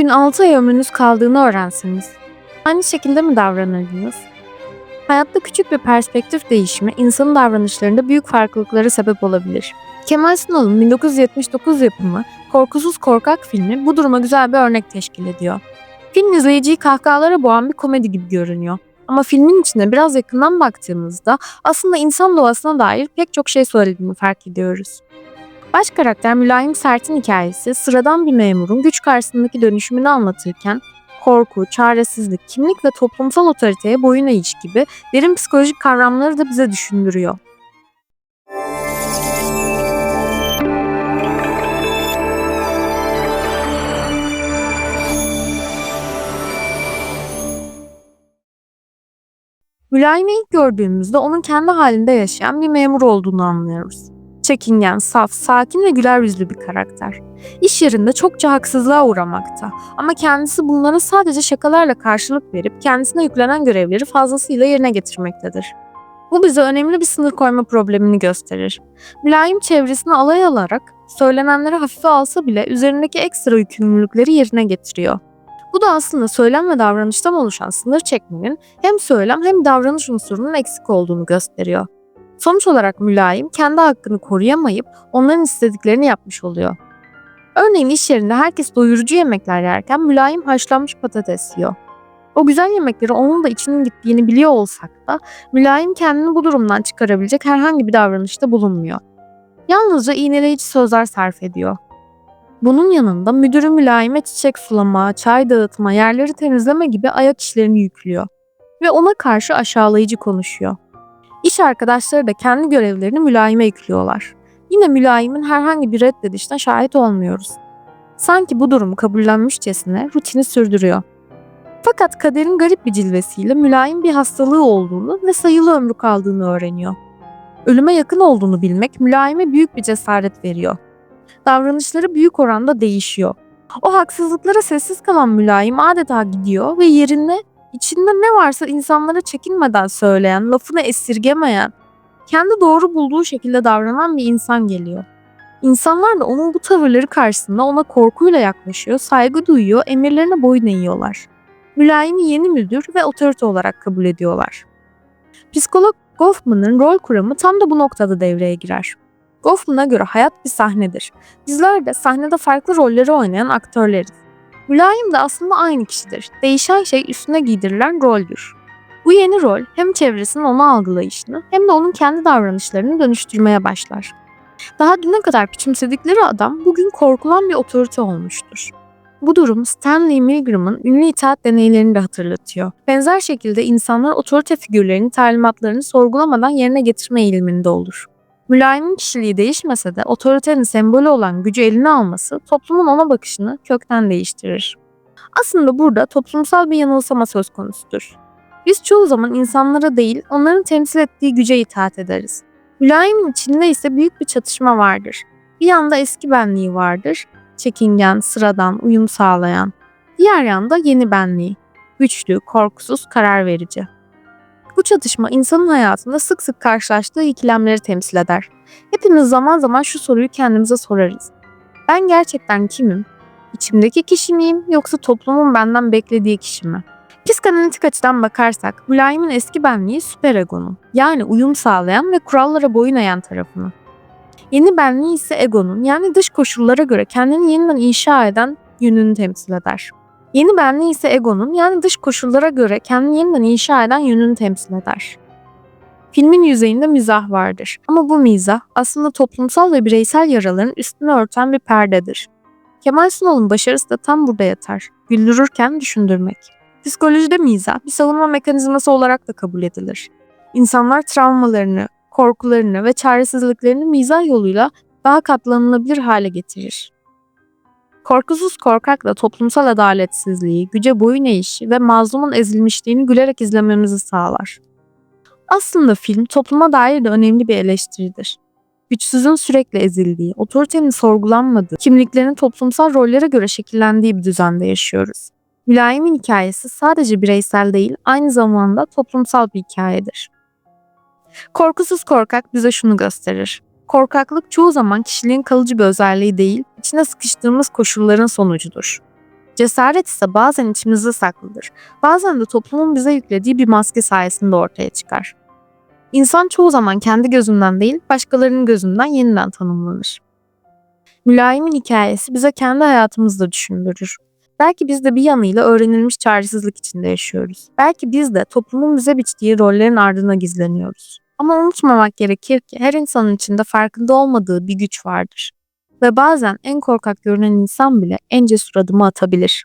Bugün 6 ay ömrünüz kaldığını öğrenseniz, aynı şekilde mi davranırdınız? Hayatta küçük bir perspektif değişimi insanın davranışlarında büyük farklılıklara sebep olabilir. Kemal Sunal'ın 1979 yapımı Korkusuz Korkak filmi bu duruma güzel bir örnek teşkil ediyor. Film izleyiciyi kahkahalara boğan bir komedi gibi görünüyor. Ama filmin içine biraz yakından baktığımızda aslında insan doğasına dair pek çok şey söylediğini fark ediyoruz. Baş karakter Mülayim Sert'in hikayesi sıradan bir memurun güç karşısındaki dönüşümünü anlatırken korku, çaresizlik, kimlik ve toplumsal otoriteye boyun eğiş gibi derin psikolojik kavramları da bize düşündürüyor. Mülayim'i ilk gördüğümüzde onun kendi halinde yaşayan bir memur olduğunu anlıyoruz. Çekingen, saf, sakin ve güler yüzlü bir karakter. İş yerinde çokça haksızlığa uğramakta ama kendisi bunlara sadece şakalarla karşılık verip kendisine yüklenen görevleri fazlasıyla yerine getirmektedir. Bu bize önemli bir sınır koyma problemini gösterir. Mülayim çevresini alay alarak söylenenleri hafife alsa bile üzerindeki ekstra yükümlülükleri yerine getiriyor. Bu da aslında söylem ve davranıştan oluşan sınır çekmenin hem söylem hem davranış unsurunun eksik olduğunu gösteriyor. Sonuç olarak mülayim kendi hakkını koruyamayıp onların istediklerini yapmış oluyor. Örneğin iş yerinde herkes doyurucu yemekler yerken mülayim haşlanmış patates yiyor. O güzel yemekleri onun da içinin gittiğini biliyor olsak da mülayim kendini bu durumdan çıkarabilecek herhangi bir davranışta bulunmuyor. Yalnızca iğneleyici sözler sarf ediyor. Bunun yanında müdürü mülayime çiçek sulama, çay dağıtma, yerleri temizleme gibi ayak işlerini yüklüyor. Ve ona karşı aşağılayıcı konuşuyor. İş arkadaşları da kendi görevlerini mülayime yüklüyorlar. Yine mülayimin herhangi bir reddedişine şahit olmuyoruz. Sanki bu durumu kabullenmişçesine rutini sürdürüyor. Fakat kaderin garip bir cilvesiyle mülayim bir hastalığı olduğunu ve sayılı ömrü kaldığını öğreniyor. Ölüme yakın olduğunu bilmek mülayime büyük bir cesaret veriyor. Davranışları büyük oranda değişiyor. O haksızlıklara sessiz kalan mülayim adeta gidiyor ve yerine içinde ne varsa insanlara çekinmeden söyleyen, lafını esirgemeyen, kendi doğru bulduğu şekilde davranan bir insan geliyor. İnsanlar da onun bu tavırları karşısında ona korkuyla yaklaşıyor, saygı duyuyor, emirlerine boyun eğiyorlar. Mülayimi yeni müdür ve otorite olarak kabul ediyorlar. Psikolog Goffman'ın rol kuramı tam da bu noktada devreye girer. Goffman'a göre hayat bir sahnedir. Bizler de sahnede farklı rolleri oynayan aktörleriz. Mülayim de aslında aynı kişidir. Değişen şey üstüne giydirilen roldür. Bu yeni rol hem çevresinin onu algılayışını hem de onun kendi davranışlarını dönüştürmeye başlar. Daha düne kadar küçümsedikleri adam bugün korkulan bir otorite olmuştur. Bu durum Stanley Milgram'ın ünlü itaat deneylerini de hatırlatıyor. Benzer şekilde insanlar otorite figürlerinin talimatlarını sorgulamadan yerine getirme eğiliminde olur. Mülayimin kişiliği değişmese de otoritenin sembolü olan gücü eline alması toplumun ona bakışını kökten değiştirir. Aslında burada toplumsal bir yanılsama söz konusudur. Biz çoğu zaman insanlara değil, onların temsil ettiği güce itaat ederiz. Mülayimin içinde ise büyük bir çatışma vardır. Bir yanda eski benliği vardır, çekingen, sıradan, uyum sağlayan. Diğer yanda yeni benliği, güçlü, korkusuz, karar verici. Bu çatışma insanın hayatında sık sık karşılaştığı ikilemleri temsil eder. Hepimiz zaman zaman şu soruyu kendimize sorarız. Ben gerçekten kimim? İçimdeki kişi miyim yoksa toplumun benden beklediği kişi mi? Psikanalitik açıdan bakarsak mülayimin eski benliği süperegonun yani uyum sağlayan ve kurallara boyun eğen tarafını. Yeni benliği ise egonun yani dış koşullara göre kendini yeniden inşa eden yönünü temsil eder. Yeni benliği ise egonun yani dış koşullara göre kendini yeniden inşa eden yönünü temsil eder. Filmin yüzeyinde mizah vardır ama bu mizah aslında toplumsal ve bireysel yaraların üstünü örten bir perdedir. Kemal Sunal'ın başarısı da tam burada yatar. Güldürürken düşündürmek. Psikolojide mizah bir savunma mekanizması olarak da kabul edilir. İnsanlar travmalarını, korkularını ve çaresizliklerini mizah yoluyla daha katlanılabilir hale getirir. Korkusuz korkakla toplumsal adaletsizliği, güce boyun eğişi ve mazlumun ezilmişliğini gülerek izlememizi sağlar. Aslında film topluma dair de önemli bir eleştiridir. Güçsüzün sürekli ezildiği, otoritenin sorgulanmadığı, kimliklerin toplumsal rollere göre şekillendiği bir düzende yaşıyoruz. Mülayim'in hikayesi sadece bireysel değil, aynı zamanda toplumsal bir hikayedir. Korkusuz korkak bize şunu gösterir. Korkaklık çoğu zaman kişiliğin kalıcı bir özelliği değil, içine sıkıştığımız koşulların sonucudur. Cesaret ise bazen içimizde saklıdır. Bazen de toplumun bize yüklediği bir maske sayesinde ortaya çıkar. İnsan çoğu zaman kendi gözünden değil, başkalarının gözünden yeniden tanımlanır. Mülayim'in hikayesi bize kendi hayatımızda düşündürür. Belki biz de bir yanıyla öğrenilmiş çaresizlik içinde yaşıyoruz. Belki biz de toplumun bize biçtiği rollerin ardına gizleniyoruz. Ama unutmamak gerekir ki her insanın içinde farkında olmadığı bir güç vardır. Ve bazen en korkak görünen insan bile en cesur adımı atabilir.